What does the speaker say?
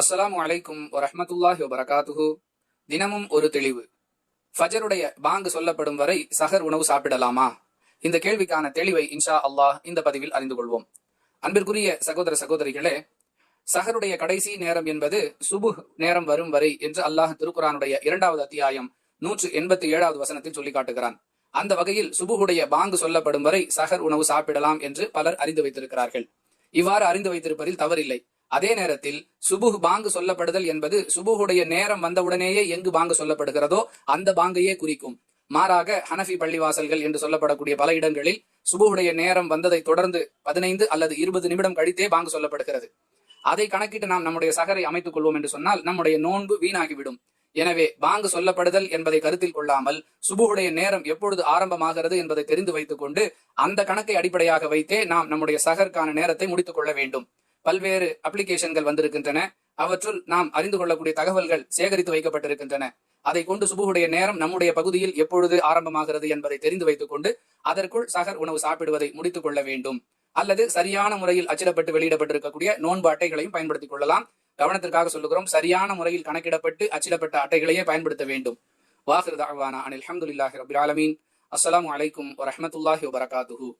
அஸ்ஸலாமு வலைக்கும் வரஹ்மத்துல்லாஹி வரகாத்துஹு தினமும் ஒரு தெளிவு. ஃபஜருடைய பாங்கு சொல்லப்படும் வரை சஹர் உணவு சாப்பிடலாமா? இந்த கேள்விக்கான தெளிவை இன்ஷா அல்லாஹ் இந்த பதிவில் அறிந்து கொள்வோம். அன்பிற்குரிய சகோதர சகோதரிகளே சஹருடைய கடைசி நேரம் என்பது சுபு நேரம் வரும் வரை என்று அல்லாஹ் திருக்குறானுடைய இரண்டாவது அத்தியாயம் நூற்று எண்பத்தி ஏழாவது வசனத்தில் சொல்லி காட்டுகிறான். அந்த வகையில் சுபுகுடைய பாங்கு சொல்லப்படும் வரை சஹர் உணவு சாப்பிடலாம் என்று பலர் அறிந்து வைத்திருக்கிறார்கள். இவ்வாறு அறிந்து வைத்திருப்பதில் தவறில்லை. அதே நேரத்தில் சுபுஹ் பாங்கு சொல்லப்படுதல் என்பது சுபுஹுடைய நேரம் வந்தவுடனேயே எங்கு பாங்கு சொல்லப்படுகிறதோ அந்த பாங்கையே குறிக்கும். மாறாக ஹனஃபி பள்ளிவாசல்கள் என்று சொல்லப்படக்கூடிய பல இடங்களில் சுபுகுடைய நேரம் வந்ததை தொடர்ந்து பதினைந்து அல்லது இருபது நிமிடம் கழித்தே பாங்கு சொல்லப்படுகிறது. அதை கணக்கிட்டு நாம் நம்முடைய சகரை அமைத்துக் கொள்வோம் என்று சொன்னால் நம்முடைய நோன்பு வீணாகிவிடும். எனவே பாங்கு சொல்லப்படுதல் என்பதை கருத்தில் கொள்ளாமல் சுபுகுடைய நேரம் எப்பொழுது ஆரம்பமாகிறது என்பதை தெரிந்து வைத்துக் கொண்டு அந்த கணக்கை அடிப்படையாக வைத்தே நாம் நம்முடைய சகருக்கான நேரத்தை முடித்துக் கொள்ள வேண்டும். பல்வேறு அப்ளிகேஷன்கள் வந்திருக்கின்றன. அவற்றுள் நாம் அறிந்து கொள்ளக்கூடிய தகவல்கள் சேகரித்து வைக்கப்பட்டிருக்கின்றன. அதை கொண்டு சுபுகுடைய நேரம் நம்முடைய பகுதியில் எப்பொழுது ஆரம்பமாகிறது என்பதை தெரிந்து வைத்துக் கொண்டு அதற்குள் சகர் உணவு சாப்பிடுவதை முடித்துக் கொள்ள வேண்டும். அல்லது சரியான முறையில் அச்சிடப்பட்டு வெளியிடப்பட்டிருக்கக்கூடிய நோன்பு அட்டைகளையும் பயன்படுத்திக் கொள்ளலாம். கவனத்திற்காக சொல்லுகிறோம் சரியான முறையில் கணக்கிடப்பட்டு அச்சிடப்பட்ட அட்டைகளையே பயன்படுத்த வேண்டும். வாஹிர் தாவானா அனில் அஹமதுல்லாஹி ரபில் ஆலமீன். அஸ்லாம் அலைக்கும் வரமத்துல்லாஹி வபரகாத்துஹு.